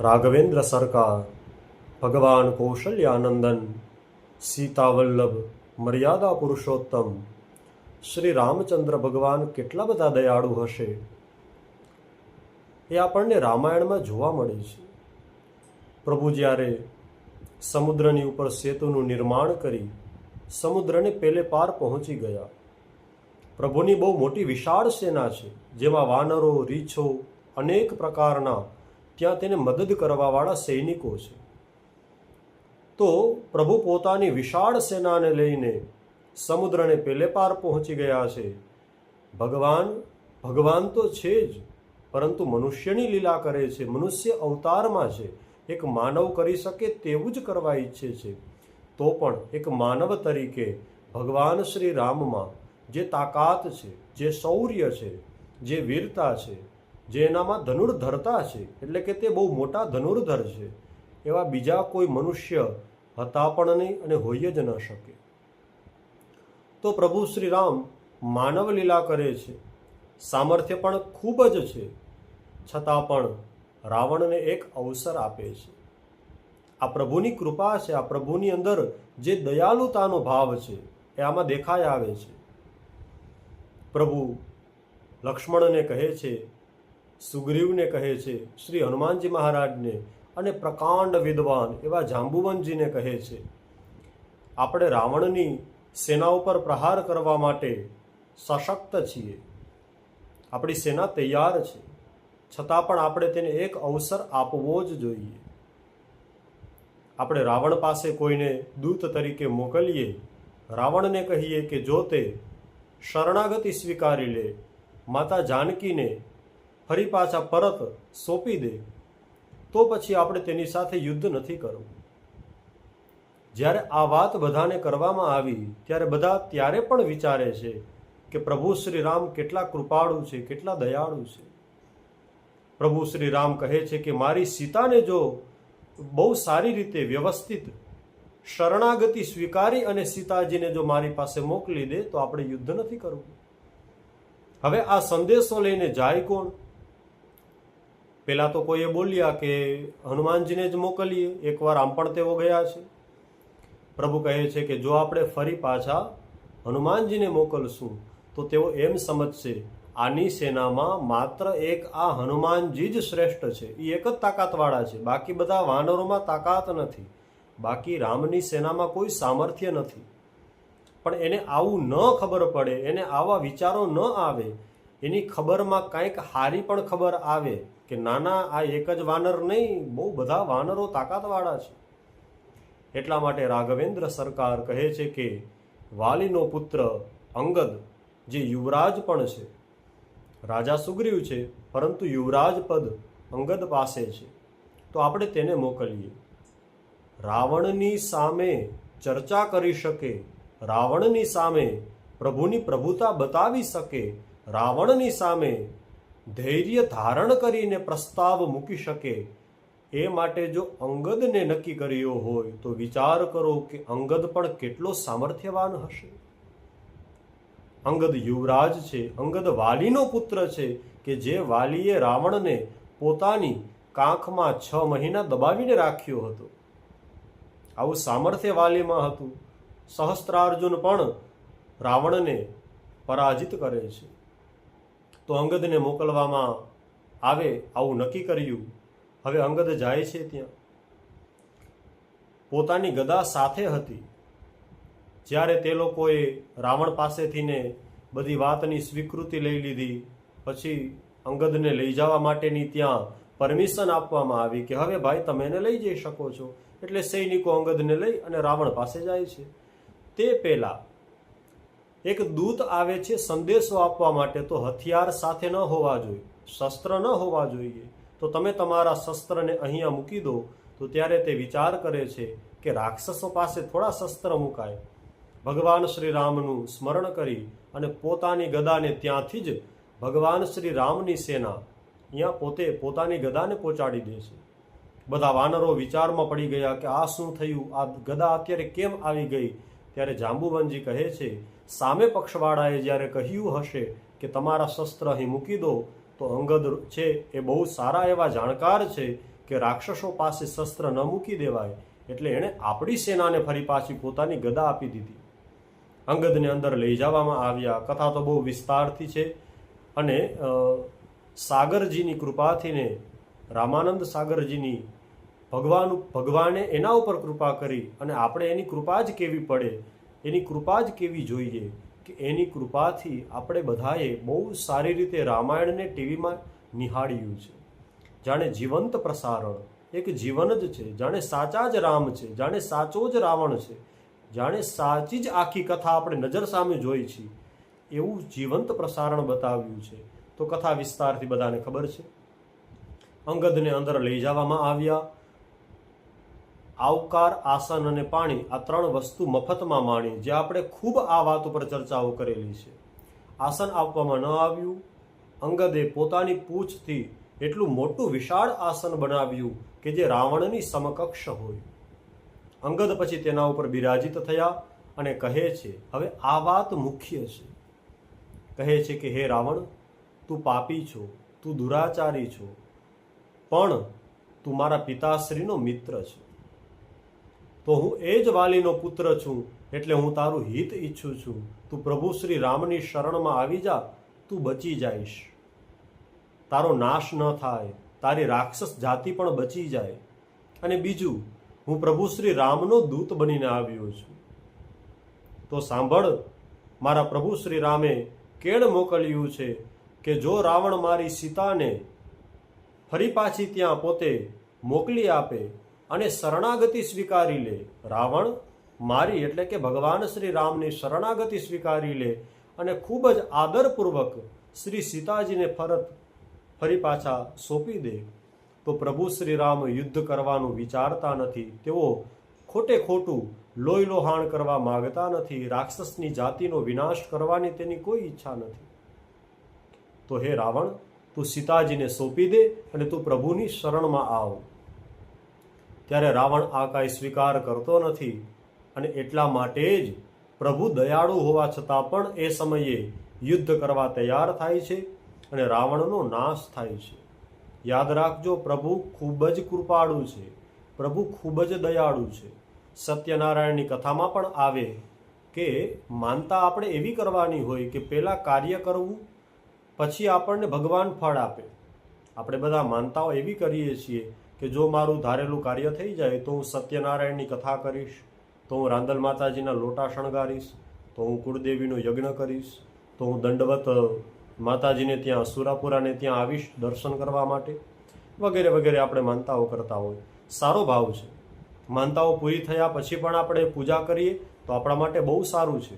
રાઘવેન્દ્ર સરકાર ભગવાન કૌશલ્યાનંદન સીતાવલ્લભ મર્યાદા પુરુષોત્તમ શ્રી રામચંદ્ર ભગવાન કેટલા બધા દયાળુ હશે? એ આપણને રામાયણમાં જોવા મળે છે. પ્રભુ જ્યારે સમુદ્રની ઉપર સેતુનું નિર્માણ કરી સમુદ્રને પેલે પાર પહોંચી ગયા, પ્રભુની બહુ મોટી વિશાળ સેના છે, જેમાં વાનરો, રીછો, અનેક પ્રકારના ત્યાં તેને મદદ કરવાવાળા સૈનિકો છે. તો પ્રભુ પોતાની વિશાળ સેનાને લઈને સમુદ્રને પેલે પાર પહોંચી ગયા છે. ભગવાન ભગવાન તો છે જ, પરંતુ મનુષ્યની લીલા કરે છે. મનુષ્ય અવતારમાં છે. એક માનવ કરી શકે તેવું જ કરવા ઈચ્છે છે. તો પણ એક માનવ તરીકે ભગવાન શ્રી રામમાં જે તાકાત છે, જે શૌર્ય છે, જે વીરતા છે જે એનામાં ધનુર્ધરતા છે, એટલે કે તે બહુ મોટા ધનુર્ધર છે, એવા બીજા કોઈ મનુષ્ય હતા પણ નહીં અને હોઈ જ ન શકે. તો પ્રભુ શ્રી રામ માનવ લીલા કરે છે, સામર્થ્ય પણ ખૂબ જ છે, છતાં પણ રાવણને એક અવસર આપે છે. આ પ્રભુની કૃપા છે, આ પ્રભુની અંદર જે દયાલુતાનો ભાવ છે, એ આમાં દેખાઈ આવે છે. પ્રભુ લક્ષ્મણને કહે છે સુગ્રીવને કહે છે, શ્રી હનુમાનજી મહારાજને અને પ્રકાંડ વિદ્વાન એવા જાંબુવનજીને કહે છે, આપણે રાવણની સેના ઉપર પ્રહાર કરવા માટે સશક્ત છીએ. આપણી સેના તૈયાર છે. છતાં પણ આપણે તેને એક અવસર આપવો જ જોઈએ. આપણે રાવણ પાસે કોઈને દૂત તરીકે મોકલીએ. રાવણને કહીએ કે જો તે શરણાગતિ સ્વીકારી લે, માતા જાનકીને ફરી પાછા પરત સોંપી દે, તો પછી આપણે તેની સાથે યુદ્ધ નથી કરવું. જ્યારે આ વાત બધાને કરવામાં આવી, ત્યારે બધા ત્યારે પણ વિચારે છે કે પ્રભુ શ્રી રામ કેટલા કૃપાળુ છે, કેટલા દયાળુ છે. પ્રભુ શ્રી રામ કહે છે કે મારી સીતાને જો બહુ સારી રીતે વ્યવસ્થિત, શરણાગતિ સ્વીકારી અને સીતાજીને જો મારી પાસે મોકલી દે, તો આપણે યુદ્ધ નથી કરવું. હવે આ સંદેશો લઈને જાય કોણ? પેલા તો કોઈએ બોલ્યા કે હનુમાનજીને જ મોકલીએ, એકવાર આમ પણ તેઓ ગયા છે. પ્રભુ કહે છે કે જો આપણે ફરી પાછા હનુમાનજીને મોકલશું, તો તેઓ એમ સમજશે, આની સેનામાં માત્ર એક આ હનુમાનજી જ શ્રેષ્ઠ છે. એ એક જ તાકાતવાળા છે. બાકી બધા વાનરોમાં તાકાત નથી. બાકી રામની સેનામાં કોઈ સામર્થ્ય નથી. પણ એને આવું ન ખબર પડે, એને આવા વિચારો ન આવે એની ખબરમાં કંઈક હારી પણ ખબર આવે કે નાના આ એક જ વાનર નહીં, બહુ બધા વાનરો તાકાતવાળા છે. એટલા માટે રાઘવેન્દ્ર સરકાર કહે છે કે વાલીનો પુત્ર અંગદ, જે યુવરાજ પણ છે, રાજા સુગ્રીવ છે, પરંતુ યુવરાજ પદ અંગદ પાસે છે. તો આપણે તેને મોકલીએ. રાવણની સામે ચર્ચા કરી શકે, રાવણની સામે પ્રભુની પ્રભુતા બતાવી શકે રાવણની સામે ધૈર્ય ધારણ કરીને પ્રસ્તાવ મૂકી શકે એ માટે જો અંગદને નક્કી કર્યો હોય તો વિચાર કરો કે અંગદ પણ કેટલો સામર્થ્યવાન હશે. અંગદ યુવરાજ છે, અંગદ વાલીનો પુત્ર છે કે જે વાલીએ રાવણને પોતાની કાંખમાં છ મહિના દબાવીને રાખ્યો હતો. આવું સામર્થ્ય વાલીમાં હતું. સહસ્ત્રાર્જુન પણ રાવણને પરાજિત કરે છે. તો અંગદને મોકલવામાં આવે આવું નક્કી કર્યું. હવે અંગદ જાય છે ત્યાં. પોતાની ગદા સાથે હતી. જ્યારે તે લોકોએ રાવણ પાસેથીને બધી વાતની સ્વીકૃતિ લઈ લીધી, પછી અંગદને લઈ જવા માટેની ત્યાં પરમિશન આપવામાં આવી કે હવે ભાઈ તમે એને લઈ જઈ શકો છો. એટલે સૈનિકો અંગદને લઈ અને રાવણ પાસે જાય છે. તે પહેલા એક દૂત આવે છે સંદેશો આપવા માટે, તો હથિયાર સાથે ન હોવા જોઈએ, શસ્ત્ર ન હોવા જોઈએ. તો તમે તમારા શસ્ત્રને અહીંયા મૂકી દો. તો ત્યારે તે વિચાર કરે છે કે રાક્ષસો પાસે થોડા શસ્ત્ર મુકાય. ભગવાન શ્રી રામનું સ્મરણ કરી અને પોતાની ગદાને ત્યાંથી જ ભગવાન શ્રી રામની સેના અહીંયા પોતે પોતાની ગદાને પહોંચાડી દે છે. બધા વાનરો વિચારમાં પડી ગયા કે આ શું થયું? આ ગદા અત્યારે કેમ આવી ગઈ? ત્યારે જાંબુવનજી કહે છે સામે પક્ષવાળાએ જ્યારે કહ્યું હશે કે તમારા શસ્ત્ર અહીં મૂકી દો, તો અંગદ છે એ બહુ સારા એવા જાણકાર છે કે રાક્ષસો પાસે શસ્ત્ર ન મૂકી દેવાય, એટલે એણે આપણી સેનાને ફરી પાછી પોતાની ગદા આપી દીધી. અંગદને અંદર લઈ જવામાં આવ્યા. કથા તો બહુ વિસ્તારથી છે અને સાગરજીની કૃપાથીને, રામાનંદ સાગરજીની ભગવાન, ભગવાને એના ઉપર કૃપા કરી અને આપણે એની કૃપા જ કેવી પડે એની કૃપા જ કેવી જોઈએ કે એની કૃપાથી આપણે બધાએ બહુ સારી રીતે રામાયણને ટીવીમાં નિહાળ્યું છે. જાણે જીવંત પ્રસારણ એક જીવન જ છે, જાણે સાચા જ રામ છે, જાણે સાચો જ રાવણ છે, જાણે સાચી જ આખી કથા આપણે નજર સામે જોઈ છે. એવું જીવંત પ્રસારણ બતાવ્યું છે. તો કથા વિસ્તારથી બધાને ખબર છે? અંગદને અંદર લઈ જવામાં આવ્યા. આવકાર, આસન અને પાણી આ ત્રણ વસ્તુ મફતમાં માણી, જે આપણે ખૂબ આ વાત ઉપર ચર્ચાઓ કરેલી છે. આસન આપવામાં ન આવ્યું, અંગદે પોતાની પૂછથી એટલું મોટું વિશાળ આસન બનાવ્યું કે જે રાવણની સમકક્ષ હોય. અંગદ પછી તેના ઉપર બિરાજિત થયા અને કહે છે, હવે આ વાત મુખ્ય છે. કહે છે કે, હે રાવણ, તું પાપી છો, તું દુરાચારી છો, પણ તું મારા પિતાશ્રીનો મિત્ર છે. તો હું એ જ વાલીનો પુત્ર છું, એટલે હું તારું હિત ઈચ્છું છું. તું પ્રભુ શ્રી રામની શરણમાં આવી જા, તું બચી જઈશ. તારો નાશ ન થાય, તારી રાક્ષસ જાતિ પણ બચી જાય. અને બીજું, હું પ્રભુ શ્રી રામનો દૂત બનીને આવ્યો છું. તો સાંભળ, મારા પ્રભુ શ્રી રામે કેળ મોકલ્યું છે કે જો રાવણ મારી સીતાને ફરી પાછી ત્યાં પોતે મોકલી આપે અને શરણાગતિ સ્વીકારી લે. રાવણ, મારી એટલે કે ભગવાન શ્રી રામની શરણાગતિ સ્વીકારી લે અને ખૂબ જ આદરપૂર્વક શ્રી સીતાજીને ફરત, ફરી પાછા સોંપી દે. તો પ્રભુ શ્રી રામ યુદ્ધ કરવાનું વિચારતા નથી. તેઓ ખોટે ખોટું લોહી લોહાણ કરવા માંગતા નથી. રાક્ષસની જાતિનો વિનાશ કરવાની તેની કોઈ ઈચ્છા નથી. તો હે રાવણ, તું સીતાજીને સોંપી દે અને તું પ્રભુની શરણમાં આવ. ત્યારે રાવણ આ કાંઈ સ્વીકાર કરતો નથી અને એટલા માટે જ પ્રભુ દયાળુ હોવા છતાં પણ એ સમયે યુદ્ધ કરવા તૈયાર થાય છે અને રાવણનો નાશ થાય છે. યાદ રાખજો, પ્રભુ ખૂબ જ કૃપાળુ છે. પ્રભુ ખૂબ જ દયાળુ છે. સત્યનારાયણની કથામાં પણ આવે કે માનતા આપણે એવી કરવાની હોય કે પહેલાં કાર્ય કરવું, પછી આપણને ભગવાન ફળ આપે. આપણે બધા માનતાઓ એવી કરીએ છીએ કે જો મારું ધારેલું કાર્ય થઈ જાય તો હું સત્યનારાયણની કથા કરીશ, તો હું રાંદલ માતાજીના લોટા શણગારીશ, તો હું કુળદેવીનું યજ્ઞ કરીશ, તો હું દંડવત માતાજીને ત્યાં સુરાપુરાને ત્યાં આવીશ દર્શન કરવા માટે, વગેરે વગેરે આપણે માનતાઓ કરતા હોય. સારો ભાવ છે. માનતાઓ પૂરી થયા પછી પણ આપણે પૂજા કરીએ તો આપણા માટે બહુ સારું છે.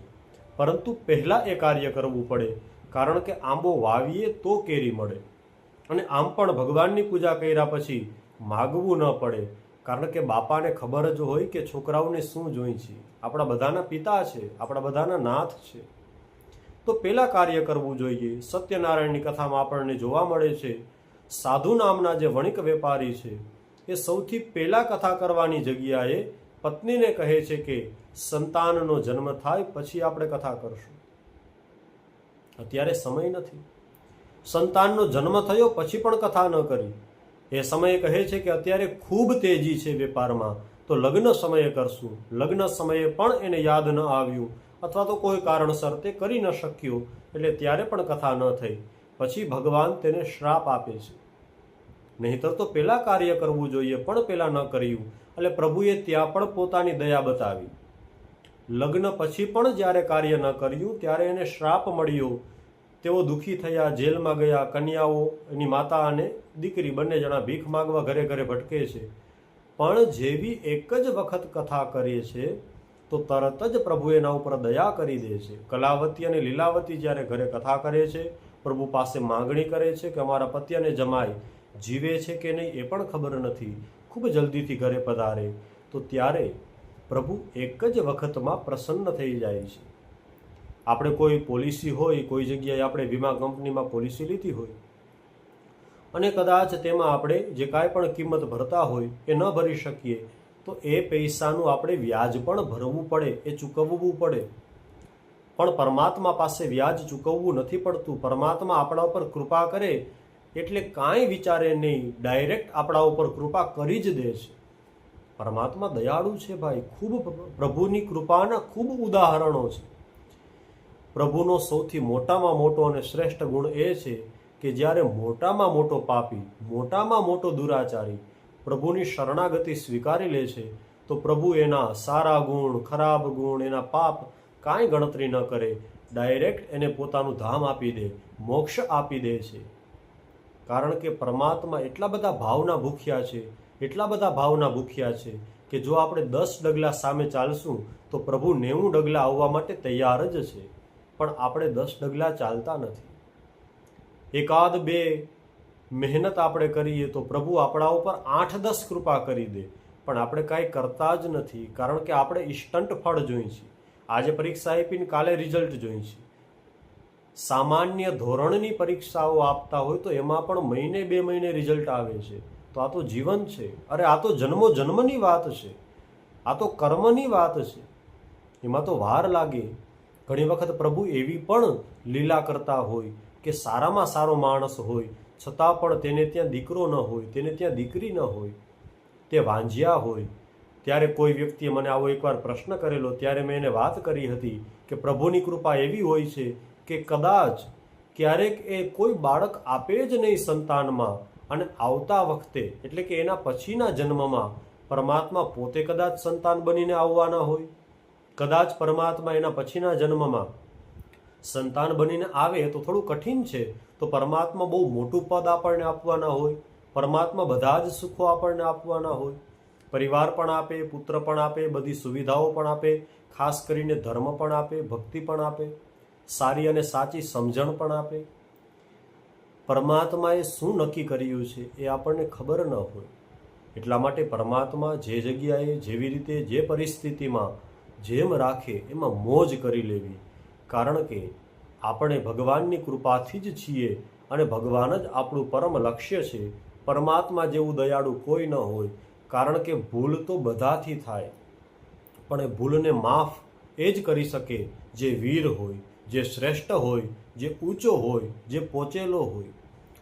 પરંતુ પહેલાં એ કાર્ય કરવું પડે, કારણ કે આંબો વાવીએ તો કેરી મળે. અને આમ પણ ભગવાનની પૂજા કર્યા પછી માગવું ન પડે. કારણ કે બાપાને ખબર જ હોય કે છોકરાઓને શું જોઈ છે. આપણા બધાના પિતા છે, આપણા બધાના નાથ છે. તો પહેલાં કાર્ય કરવું જોઈએ. સત્યનારાયણની કથામાં આપણને જોવા મળે છે, સાધુ નામના જે વણિક વેપારી છે, એ સૌથી પહેલાં કથા કરવાની જગ્યાએ પત્નીને કહે છે કે સંતાનનો જન્મ થાય પછી આપણે કથા કરશું. અત્યારે સમય નથી. સંતાનનો જન્મ થયો પછી પણ કથા ન કરી. એ સમયે કહે છે કે અત્યારે ખૂબ તેજી છે વેપારમાં. તો લગ્ન સમયે કરશું. લગ્ન સમયે પણ એને યાદ ન આવ્યું અથવા તો કોઈ કારણસર તે કરી ન શક્યો એટલે ત્યારે પણ કથા ન થઈ. પછી ભગવાન તેને શ્રાપ આપે છે. નહીતર તો પહેલાં કાર્ય કરવું જોઈએ પણ પહેલાં ન કર્યું. એટલે પ્રભુએ ત્યાં પણ પોતાની દયા બતાવી. લગ્ન પછી પણ જ્યારે કાર્ય ન કર્યું, ત્યારે એને શ્રાપ મળ્યો. તેઓ દુઃખી થયા, જેલમાં ગયા, કન્યાઓ, એની માતા અને દીકરી બંને જણા ભીખ માગવા ઘરે ઘરે ભટકે છે. પણ જેવી એક જ વખત કથા કરીએ છે, તો તરત જ પ્રભુ એના ઉપર દયા કરી દે છે. કલાવતી અને લીલાવતી જ્યારે ઘરે કથા કરે છે, પ્રભુ પાસે માંગણી કરે છે કે અમારા પત્યને જમાય. જીવે છે કે નહીં એ પણ ખબર નથી. ખૂબ જલ્દીથી ઘરે પધારે. તો ત્યારે પ્રભુ એક જ વખતમાં પ્રસન્ન થઈ જાય છે. આપણે કોઈ પોલિસી હોય, કોઈ જગ્યાએ આપણે વીમા કંપનીમાં પોલિસી લીધી હોય, અને કદાચ તેમાં આપણે જે કાંઈ પણ કિંમત ભરતા હોય એ ન ભરી શકીએ, તો એ પૈસાનું આપણે વ્યાજ પણ ભરવું પડે, એ ચૂકવવું પડે. પણ પરમાત્મા પાસે વ્યાજ ચૂકવવું નથી પડતું. પરમાત્મા આપણા ઉપર કૃપા કરે એટલે કાંઈ વિચારે નહીં. ડાયરેક્ટ આપણા ઉપર કૃપા કરી જ દે છે. પરમાત્મા દયાળુ છે ભાઈ. ખૂબ પ્રભુની કૃપાના ખૂબ ઉદાહરણો છે. પ્રભુનો સૌથી મોટામાં મોટો અને શ્રેષ્ઠ ગુણ એ છે કે જ્યારે મોટામાં મોટો પાપી, મોટામાં મોટો દુરાચારી પ્રભુની શરણાગતિ સ્વીકારી લે છે, તો પ્રભુ એના સારા ગુણ, ખરાબ ગુણ, એના પાપ કાંઈ ગણતરી ન કરે, ડાયરેક્ટ એને પોતાનું ધામ આપી દે, મોક્ષ આપી દે છે. કારણ કે પરમાત્મા એટલા બધા ભાવના ભૂખ્યા છે, એટલા બધા ભાવના ભૂખ્યા છે કે જો આપણે દસ ડગલા સામે ચાલશું, તો પ્રભુ નેવું ડગલા આવવા માટે તૈયાર જ છે. પણ આપણે દસ ડગલા ચાલતા નથી. એકાદ બે મહેનત આપણે કરીએ તો પ્રભુ આપણા ઉપર આઠ દસ કૃપા કરી દે. પણ આપણે કાંઈ કરતા જ નથી, કારણ કે આપણે ઇન્સ્ટન્ટ ફળ જોઈએ છીએ આજે પરીક્ષા આપીને કાલે રિઝલ્ટ જોઈએ છીએ સામાન્ય ધોરણની પરીક્ષાઓ આપતા હોય તો એમાં પણ મહિને બે મહિને રિઝલ્ટ આવે છે. તો આ તો જીવન છે. અરે આ તો જન્મો જન્મની વાત છે. આ તો કર્મની વાત છે. એમાં તો વાર લાગે. ઘણી વખત પ્રભુ એવી પણ લીલા કરતા હોય કે સારામાં સારો માણસ હોય, છતાં પણ તેને ત્યાં દીકરો ન હોય, તેને ત્યાં દીકરી ન હોય, તે વાંજ્યા હોય. ત્યારે કોઈ વ્યક્તિએ મને આવો એકવાર પ્રશ્ન કરેલો, ત્યારે મેં એને વાત કરી હતી કે પ્રભુની કૃપા એવી હોય છે કે કદાચ ક્યારેક એ કોઈ બાળક આપે જ નહીં સંતાનમાં અને આવતા વખતે, એટલે કે એના પછીના જન્મમાં પરમાત્મા પોતે કદાચ સંતાન બનીને આવવાના હોય. કદાચ પરમાત્મા એના પછીના જન્મમાં સંતાન બનીને આવે તો થોડું કઠિન છે, તો પરમાત્મા બહુ મોટું પદ આપણને આપવાના હોય, પરમાત્મા બધા જ સુખો આપણને આપવાના હોય, પરિવાર પણ આપે, પુત્ર પણ આપે, બધી સુવિધાઓ પણ આપે, ખાસ કરીને ધર્મ પણ આપે, ભક્તિ પણ આપે, સારી અને સાચી સમજણ પણ આપે. પરમાત્માએ શું નક્કી કર્યું છે એ આપણને ખબર ન હોય. એટલા માટે પરમાત્મા જે જગ્યાએ, જેવી રીતે, જે પરિસ્થિતિમાં જેમ રાખે એમાં મોજ કરી લેવી. કારણ કે આપણે ભગવાનની કૃપાથી જ છીએ અને ભગવાન જ આપણું પરમ લક્ષ્ય છે. પરમાત્મા જેવું દયાળુ કોઈ ન હોય. કારણ કે ભૂલ તો બધાથી થાય. પણ એ ભૂલને માફ એ જ કરી શકે જે વીર હોય, જે શ્રેષ્ઠ હોય, જે ઊંચો હોય, જે પહોંચેલો હોય.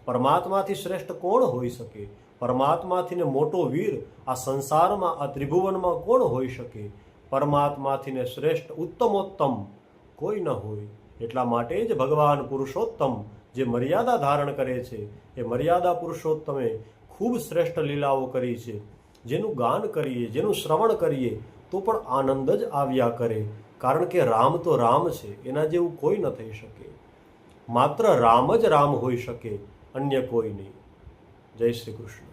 પરમાત્માથી શ્રેષ્ઠ કોણ હોઈ શકે? પરમાત્માથી ને મોટો વીર આ સંસારમાં, આ ત્રિભુવનમાં કોણ હોઈ શકે? પરમાત્માથી ને શ્રેષ્ઠ ઉત્તમોત્તમ કોઈ ન હોય. એટલા માટે જ ભગવાન પુરુષોત્તમ જે મર્યાદા ધારણ કરે છે, એ મર્યાદા પુરુષોત્તમે ખૂબ શ્રેષ્ઠ લીલાઓ કરી છે. જેનું ગાન કરીએ, જેનું શ્રવણ કરીએ, તો પણ આનંદ જ આવ્યા કરે. કારણ કે રામ તો રામ છે, એના જેવું કોઈ ન થઈ શકે. માત્ર રામ જ રામ હોઈ શકે, અન્ય કોઈ નહીં. જય શ્રી કૃષ્ણ.